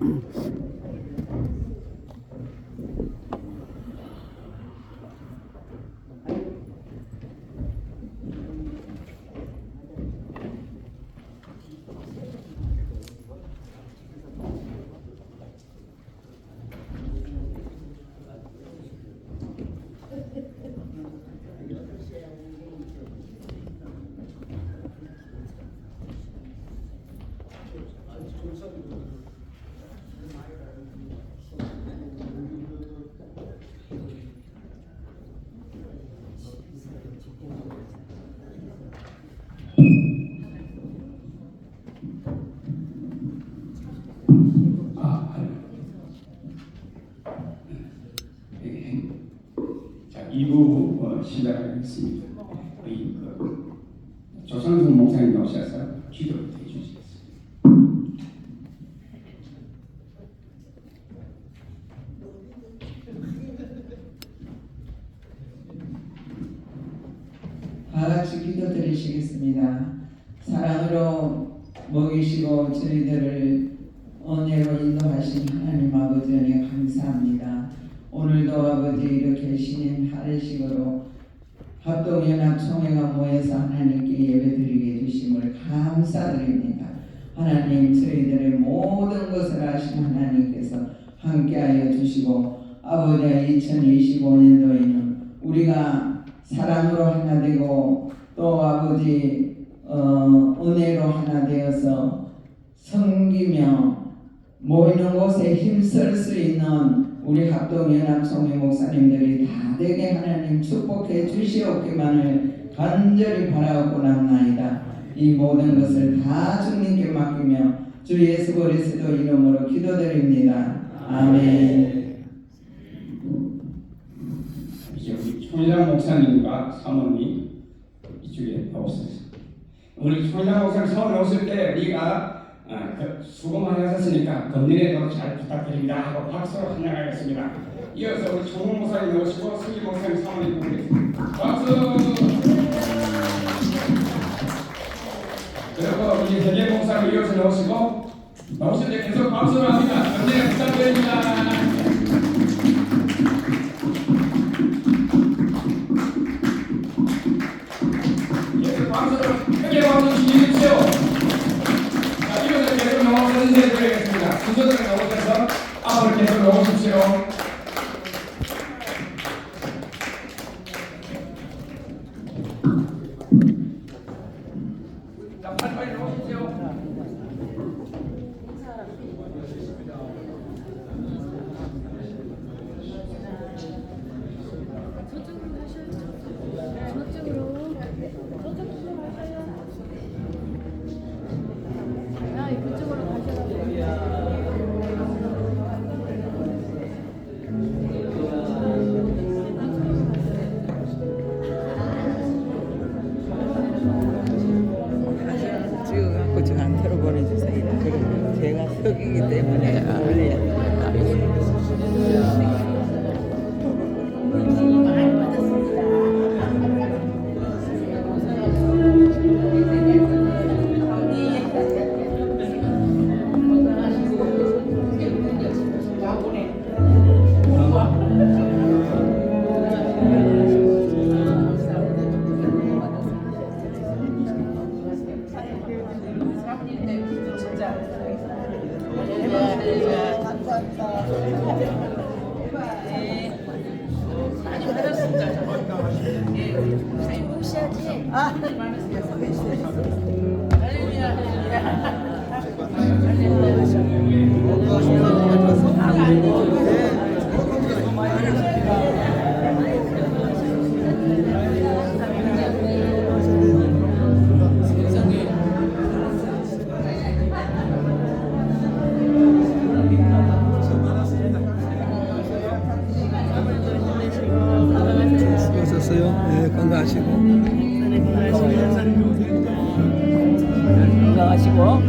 Mm-hmm. 2부 어, 시작하겠습니다. 조상순 목사님 나오셔서 기도를 해주시겠습니다. 다 같이 기도드리시겠습니다. 사랑으로 먹이시고 저희들을 은혜로 인도하신 하나님 아버지 은혜 감사합니다. 오늘도 아버지 이렇게 신인 하늘식으로 합동연합 총회가 모여서 하나님께 예배드리게 해주심을 감사드립니다. 하나님 저희들의 모든 것을 아신 하나님께서 함께하여 주시고 아버지 2025년도에는 우리가 사랑으로 하나 되고 또 아버지 어, 은혜로 하나 되어서 섬기며 모이는 곳에 힘쓸 수 있는 우리 합동연합총회 목사님들이 다 되게 하나님 축복해 주시옵기만을 간절히 바라고 남나이다. 이 모든 것을 다 주님께 맡기며 주 예수 그리스도 이름으로 기도드립니다. 아멘. 우리 총장 목사님과 사모님 이쪽에 나오셨습니다. 우리 총장 목사님 처음 오실 때 우리가 아, 그 수고 많이 하셨으니까 건강에도 잘 부탁드립니다 하고 박수로 환영하겠습니다. 이어서 우리 총장 목사님 오시고 승기 목사님 사모님 모시겠습니다. 박수! 그리고 우리 대개 목사님 이어서 나오시고 나오실 때 계속 박수를 합니다. 건강에 부탁드립니다. 인 오 건강하시고. 건강하시고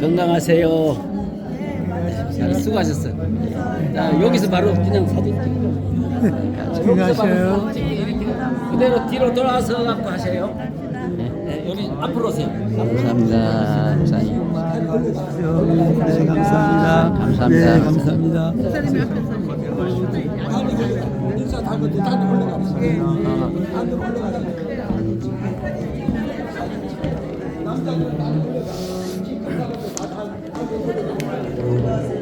건강하세요. 자, 수고하셨어요. 자, 여기서 바로 그냥 사진 찍고. 건강하세요. 그대로 뒤로 돌아서 갖고 하세요. 네, 네, 여기 앞으로 오세요. 감사합니다, 목사 님. 네, 감사합니다. 감사합니다. 네, 감사합니다. 인사 다 건데. 같이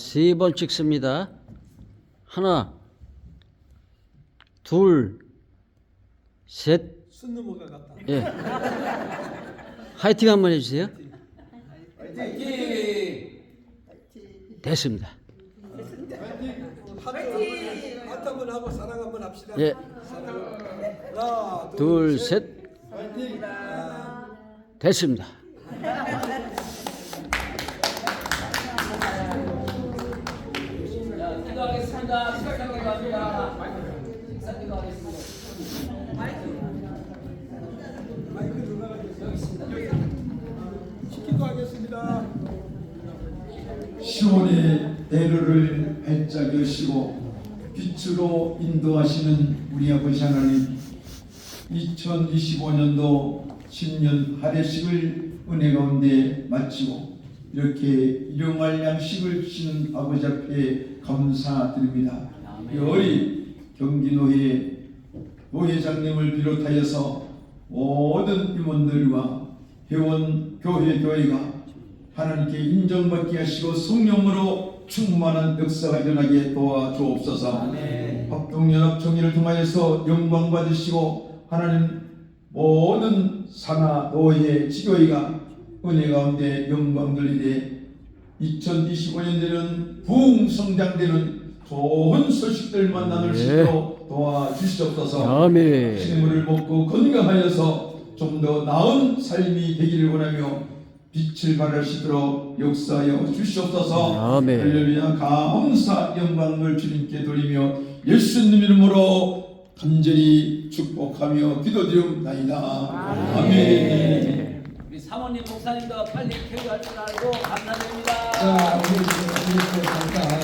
세 번 찍습니다. 하나, 둘, 셋. 순 넘어가 갔다. 예. 화이팅 한 번 해주세요. 됐습니다. 하트, 하트 한번 하고 사랑 한번 합시다. 예. 하나, 둘, 셋. 파이팅. 됐습니다. 시온의 대로를 발짝 여시고 빛으로 인도하시는 우리 아버지 하나님 2025년도 신년 하례식을 은혜 가운데 마치고 이렇게 일용할 양식을 주시는 아버지 앞에 감사드립니다. 이 어리 경기노회 노회장님을 비롯하여서 모든 임원들과 회원 교회 교회가 하나님께 인정받게 하시고 성령으로 충만한 역사가 일어나게 도와주옵소서. 합동연합 총회를 통하여서 영광 받으시고 하나님 모든 산하 노예 지교회가 은혜 가운데 영광 돌리되 2025년에는 부흥성장되는 좋은 소식들만 나눌 수 네. 있도록 도와주시옵소서. 아멘. 식물을 먹고 건강하여서 좀 더 나은 삶이 되기를 원하며 빛을 있도록 역사하여 주시옵소서. 아멘. 할렐루야 감사 영광을 주님께 돌리며 예수님 이름으로 간절히 축복하며 기도드리옵나이다. 아멘. 우리 사모님 목사님도 빨리 쾌유할 줄 알고 감사드립니다. 자, 우리 우리 잠깐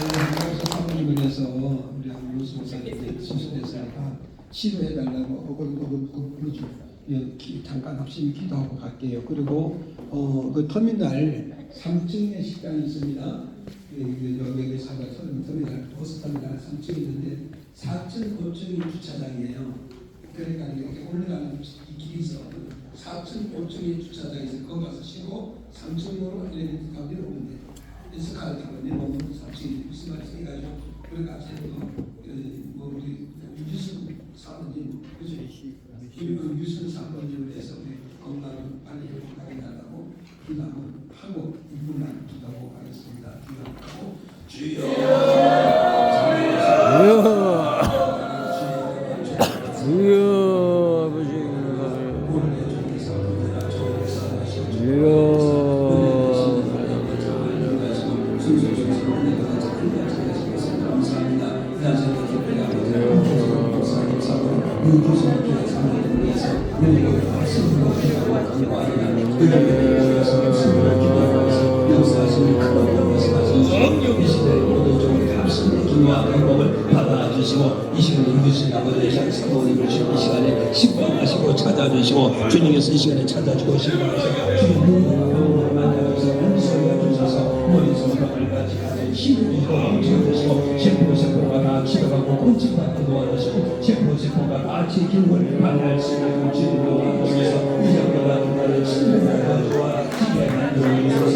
우리 사모님을 위해서 우리 유수 목사님 수술했으니까 치료해달라고 어글 어글 부르죠. 예, 기- 잠깐 합심히 기도하고 갈게요. 그리고 어, 그 터미널 3층에 식당이 있습니다. 예, 그 여기 사가 터미널 버스 터미널 3층에 있는데 4층, 5층이 주차장이에요. 그러니까 이렇게 올라가는 이 길이 있어. 4층, 5층이 주차장이 있어. 거기 가서 쉬고 3층으로 엘리베이터 타고 내려오면 돼요. 그래서 가을 타고 내려오면 3층이 무슨 말인지 해가지고 그런 가서 뭐 우리 유슨 사모님 그죠? 그 유슨 사모님을 우리 건강을 빨리 회복하게 달라고 기도하고 하고 이분만 기도하고 가겠습니다. 기도하고 주여 이 시대의 모든 종의 합심의 기도와 행복을 받아주시고 이 시간에 이루신 아버지의 장 사모님을 주이 시간에 식방하시고 찾아주시고 주님께서 이 시간에 찾아주고 식방하셔서 주님 영혼을 만나주셔서 은소리가 주셔서 머리 손가락까지 가는 힘을 주시고 주시고 셰프 셰프가 다 기도하고 꼼찍받고 도와주시고 셰프 셰프가 같이 기운을 만날 수 있는 주님으로 만들어서 이정도가 나를 친절하게 도와 지게 만들어 주셔서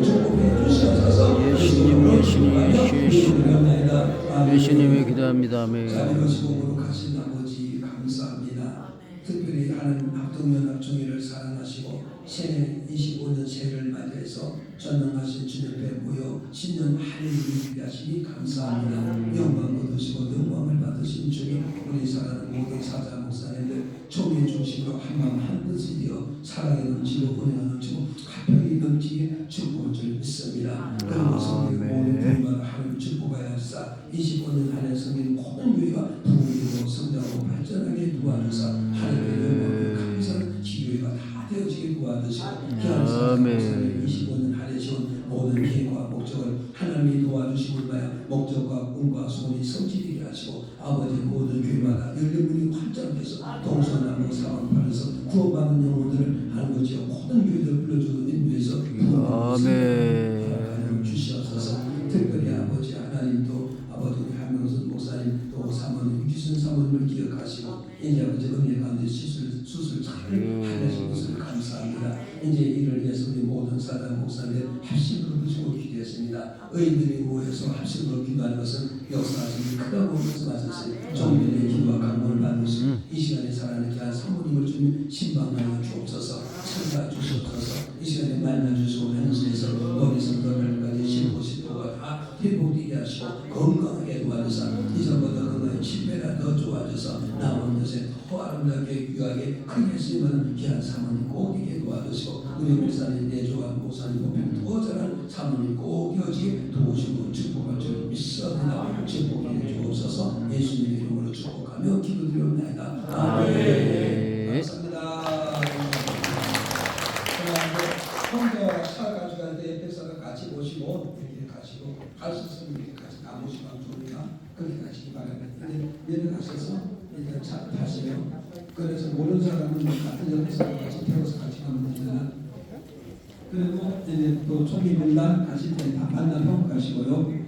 예수님 예수님의 기도합니다 아멘. 특별히 하나님 합동연합총회를 사랑하시고 새해 25년 새해를 맞이해서 전능하신 주님 앞에 모여 신년 할례를 위하시니 감사합니다. 영광 얻으시고 영광을 받으신 주님 우리 사랑하는 모든 사자 목사님들 총회 중심으로 한마음 한뜻이 되어 사랑에 넘치고 은혜가 넘치고 화평이 넘치게 축복을 줄 믿습니다. 하사 25년 한해 성긴 모든 교회가 부흥되고 성장하고 발전하게 도와주사 하나님의 영광을 감사한 기교회가 다 되어지게 도와주시고 아멘. 25년 한해 지원 모든 계획과 목적을 하나님이 도와주심을 바여 목적과 꿈과 소원이 성취되게 하시고 아버지 모든 교회마다 열린 문이 활짝돼서 동서남북 사방팔에서 구원받는 영혼들을 아버지 모든 교회들 불러주는 인도에서 아멘. 하나님 기억하시고 이제 아버지 은혜 가운데 수술 수술 잘 하신 것을 감사합니다. 이제 이를 위해서 우리 모든 사단 목사님 합심으로 부시고 기도했습니다. 의인들이 모여서 합심으로 기도하는 것은 역사하시는 크다고 말씀하셨어요. 종교의 기도와 강문을 받으시고 이 시간에 살아가는 귀한 사모님을 주님 신방하여 주 아름답게 귀하게 크게 쓰임하는 귀한 사모님 꼭 되게 도와주시고 우리 목사님 내조한 목사님 더 잘한 사모님 꼭 이어지게 도우시고 축복할 줄 믿습니다 축복해 주옵소서. 예수님의 이름으로 축복하며 기도드리옵나이다. 아멘. 감사합니다. 혼자 차 가지고 갈때 옆에서가 같이 모시고 이렇게 가시고 갈 수 있으면 이렇게 같이 나무시면 좋으니까 그렇게 가시기 바랍니다. 근데 내려가셔서 일단 차 타시면 그래서 모르는 사람은 같은 옆에서 같이 태워서 같이 가면 되잖아. 그리고 이제 또 총기 분단 가실 때 다 만나면 가시고요.